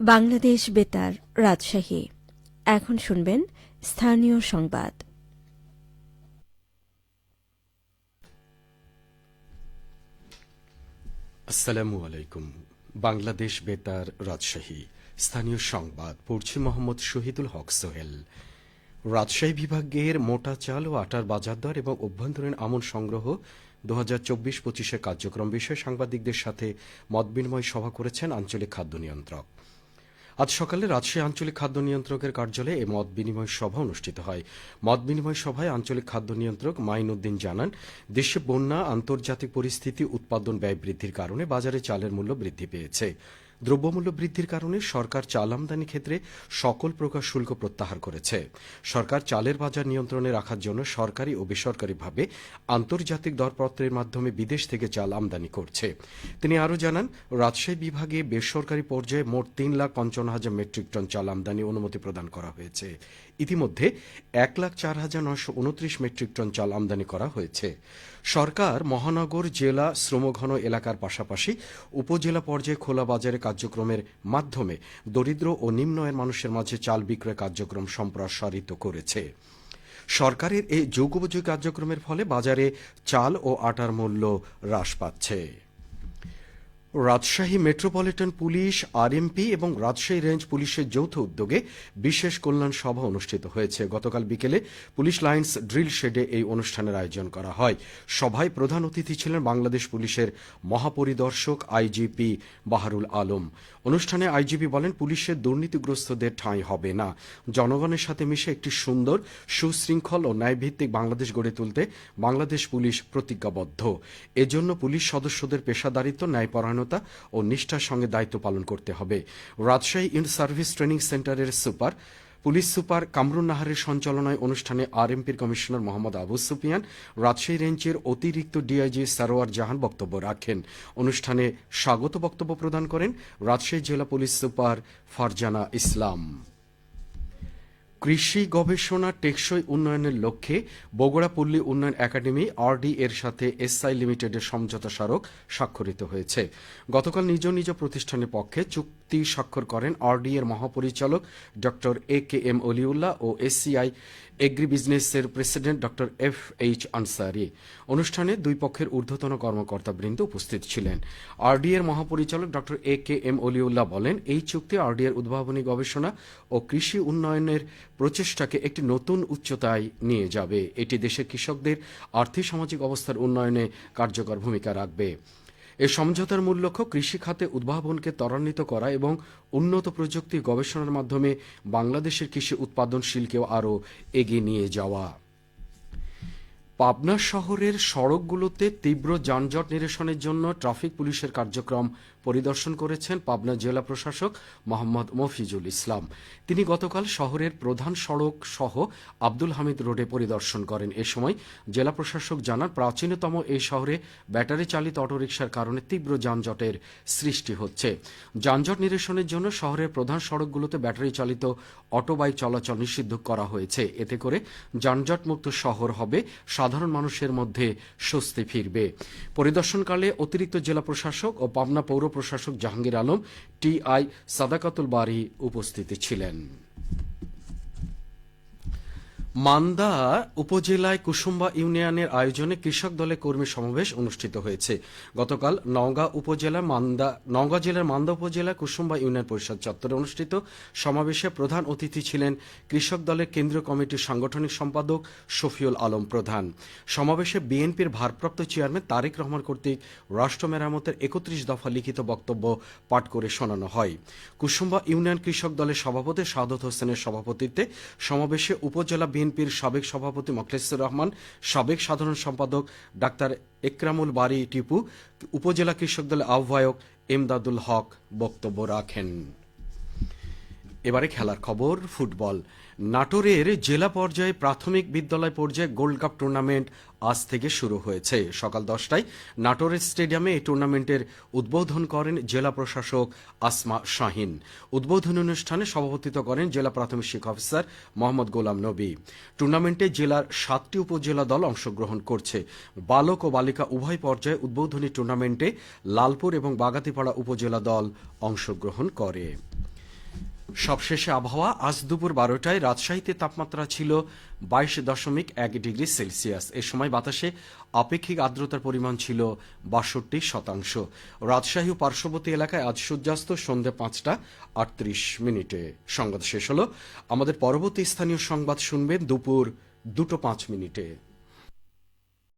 বাংলাদেশ বেতার, রাজশাহী। এখন শুনবেন স্থানীয় সংবাদ। আসসালামু আলাইকুম। বাংলাদেশ বেতার, রাজশাহী। স্থানীয় সংবাদ, পড়ছি মোহাম্মদ শহীদুল হক সোহেল। রাজশাহী বিভাগের মোটা চাল ও আটার বাজার দর এবং অভ্যন্তরীণ আমন সংগ্রহ দু হাজার চব্বিশ পঁচিশের কার্যক্রম বিষয়ে সাংবাদিকদের সাথে মতবিনিময় সভা করেছেন আঞ্চলিক খাদ্য নিয়ন্ত্রক। আজ সকালে রাজশাহী আঞ্চলিক খাদ্য নিয়ন্ত্রকের কার্যালয়ে এই মত বিনিময় সভা অনুষ্ঠিত হয়। মত বিনিময় সভায় আঞ্চলিক খাদ্য নিয়ন্ত্রক মাইনুদ্দিন জানান, দেশে বন্যা, আন্তর্জাতিক পরিস্থিতি, উৎপাদন ব্যয় বৃদ্ধির কারণে বাজারে চালের মূল্য বৃদ্ধি পেয়েছে। দ্রব্যমূল্য বৃদ্ধির কারণে সরকার চাল আমদানি ক্ষেত্রে সকল প্রকার শুল্ক প্রত্যাহার করেছে। সরকার চালের বাজার নিয়ন্ত্রণে রাখার জন্য সরকারি ও বেসরকারিভাবে আন্তর্জাতিক দরপত্রের মাধ্যমে বিদেশ থেকে চাল আমদানি করছে। তিনি আরও জানান, রাজশাহী বিভাগে বেসরকারি পর্যায়ে মোট তিন লাখ পঞ্চান্ন হাজার মেট্রিক টন চাল আমদানি অনুমতি প্রদান করা হয়েছে। ইতিমধ্যে এক লাখ চার হাজার নয়শো উনত্রিশ মেট্রিক টন চাল আমদানি করা হয়েছে। সরকার মহানগর, জেলা, শ্রমঘন এলাকার পাশাপাশি উপজেলা পর্যায়ে খোলা বাজারে কার্যক্রমের মাধ্যমে দরিদ্র ও নিম্ন আয়ের মানুষের মাঝে চাল বিক্রয় কার্যক্রম সম্প্রসারিত করেছে। সরকারের এই যৌগোপযোগী কার্যক্রমের ফলে বাজারে চাল ও আটার মূল্য হ্রাস পাচ্ছে। রাজশাহী মেট্রোপলিটন পুলিশ, আরএমপি এবং রাজশাহী রেঞ্জ পুলিশের যৌথ উদ্যোগে বিশেষ কল্যাণ সভা অনুষ্ঠিত হয়েছে। গতকাল বিকেলে পুলিশ লাইন্স ড্রিল শেডে এই অনুষ্ঠানের আয়োজন করা হয়। সভায় প্রধান অতিথি ছিলেন বাংলাদেশ পুলিশের মহাপরিদর্শক আইজিপি বাহারুল আলম। অনুষ্ঠানে আইজিপি বলেন, পুলিশের দুর্নীতিগ্রস্তদের ঠাঁই হবে না। জনগণের সাথে মিশে একটি সুন্দর, সুশৃঙ্খল ও ন্যায়ভিত্তিক বাংলাদেশ গড়ে তুলতে বাংলাদেশ পুলিশ প্রতিজ্ঞাবদ্ধ। এজন্য পুলিশ সদস্যদের পেশাদারিত্ব ন্যায়পরায়ণ সচেতনতা ও নিষ্ঠার সঙ্গে দায়িত্ব পালন করতে হবে। রাজশাহী ইন সার্ভিস ট্রেনিং সেন্টারের সুপার, পুলিশ সুপার কামরুন নাহারের সঞ্চালনায় অনুষ্ঠানে আরএমপির কমিশনার মোহাম্মদ আবু সুফিয়ান, রাজশাহী রেঞ্জের অতিরিক্ত ডিআইজি সারোয়ার জাহান বক্তব্য রাখেন। অনুষ্ঠানে স্বাগত বক্তব্য প্রদান করেন রাজশাহী জেলা পুলিশ সুপার ফারজানা ইসলাম। কৃষি গবেষণা টেকসই উন্নয়নের লক্ষ্যে বগুড়া পল্লী উন্নয়ন একাডেমি, আরডি এর সাথে এসআই লিমিটেডের সমঝোতা স্মারক স্বাক্ষরিত হয়েছে। গতকাল নিজ নিজ প্রতিষ্ঠানের পক্ষে চুক্তি স্বাক্ষর করেন আরডি এর মহাপরিচালক ড এ কে এম অলিউল্লাহ ও এসসিআই এগ্রি বিজনেসের প্রেসিডেন্ট ড এফ এইচ আনসারি। অনুষ্ঠানে দুই পক্ষের ঊর্ধ্বতন কর্মকর্তাবৃন্দ উপস্থিত ছিলেন। আরডি এর মহাপরিচালক ড এ কে এম অলিউল্লাহ বলেন, এই চুক্তি আরডি এর উদ্ভাবনী গবেষণা ও কৃষি উন্নয়নের প্রচেষ্টাকে একটি নতুন উচ্চতায় নিয়ে যাবে। এটি দেশের কৃষকদের আর্থিক সামাজিক অবস্থার উন্নয়নে কার্যকর ভূমিকা রাখবে। এ সমঝোতার মূল লক্ষ্য কৃষি খাতে উদ্ভাবনকে ত্বরান্বিত করা এবং উন্নত প্রযুক্তি গবেষণার মাধ্যমে বাংলাদেশের কৃষি উৎপাদনশীলকেও আরও এগিয়ে নিয়ে যাওয়া। পাবনা শহরের সড়কগুলোতে তীব্র যানজট নিরসনের জন্য ট্রাফিক পুলিশের কার্যক্রম পরিদর্শন করেছেন পাবনা জেলা প্রশাসক মোহাম্মদ মফিজুল ইসলাম। তিনি গতকাল শহরের প্রধান সড়ক সহ আব্দুল হামিদ রোডে পরিদর্শন করেন। এ সময় জেলা প্রশাসক জানান, প্রাচীনতম এই শহরে ব্যাটারি চালিত অটোরিকশার কারণে তীব্র যানজটের সৃষ্টি হচ্ছে। যানজট নিরসনের জন্য শহরের প্রধান সড়কগুলোতে ব্যাটারি চালিত অটো বাইক চলাচল নিষিদ্ধ করা হয়েছে। এতে করে যানজটমুক্ত শহর হবে সাধারণ মানুষের মধ্যে স্বস্তি ফিরবে। পরিদর্শনকালে অতিরিক্ত জেলা প্রশাসক ও পাবনা পৌর প্রশাসক জাহাঙ্গীর আলম, টি আই সাদাকাতুল বারি উপস্থিত ছিলেন। মান্দা উপজেলায় কুসুম্বা ইউনিয়নের আয়োজনে কৃষক দলের কর্মী সমাবেশ অনুষ্ঠিত হয়েছে। গতকাল নওগাঁ উপজেলা মান্দা, নওগাঁ জেলার মান্দা উপজেলা কুসুম্বা ইউনিয়ন পরিষদ চত্বরে অনুষ্ঠিত সমাবেশে প্রধান অতিথি ছিলেন কৃষক দলের কেন্দ্রীয় কমিটির সাংগঠনিক সম্পাদক শফিউল আলম প্রধান। সমাবেশে বিএনপির ভারপ্রাপ্ত চেয়ারম্যান তারেক রহমান কর্তৃক রাষ্ট্র মেরামতের একত্রিশ দফা লিখিত বক্তব্য পাঠ করে শোনানো হয়। কুসুম্বা ইউনিয়ন কৃষক দলের সভাপতি সাদত হোসেনের সভাপতিত্বে সমাবেশে উপজেলা বিএনপির সাবেক সভাপতি মখলেসুর রহমান, সাবেক সাধারণ সম্পাদক ডাক্তার একরামুল বারি টিপু, উপজেলা কৃষক দলের আহ্বায়ক এমদাদুল হক বক্তব্য রাখেন। এবারে খেলার খবর, ফুটবল। নাটোরের জেলা পর্যায়ে প্রাথমিক বিদ্যালয় পর্যায়ে গোল্ড কাপ টুর্নামেন্ট আজ থেকে শুরু হয়েছে। সকাল দশটায় নাটোরের স্টেডিয়ামে এই টুর্নামেন্টের উদ্বোধন করেন জেলা প্রশাসক আসমা শাহিন। উদ্বোধনী অনুষ্ঠানে সভাপতিত্ব করেন জেলা প্রাথমিক শিক্ষা অফিসার মোহাম্মদ গোলাম নবী। টুর্নামেন্টে জেলার সাতটি উপজেলা দল অংশগ্রহণ করছে। বালক ও বালিকা উভয় পর্যায়ে উদ্বোধনী টুর্নামেন্টে লালপুর এবং বাগাতিপাড়া উপজেলা দল অংশগ্রহণ করে। সবশেষে আবহাওয়া। আজ দুপুর বারোটায় রাজশাহীতে তাপমাত্রা ছিল বাইশ দশমিক এক ডিগ্রি সেলসিয়াস। এ সময় বাতাসে আপেক্ষিক আর্দ্রতার পরিমাণ ছিল বাষট্টি শতাংশ। রাজশাহী ও পার্শ্ববর্তী এলাকায় আজ সূর্যাস্ত সন্ধ্যে পাঁচটা আটত্রিশ মিনিটে। সংবাদ শেষ হলো। আমাদের পরবর্তী স্থানীয় সংবাদ শুনবেন দুপুর দুটো পাঁচ মিনিটে।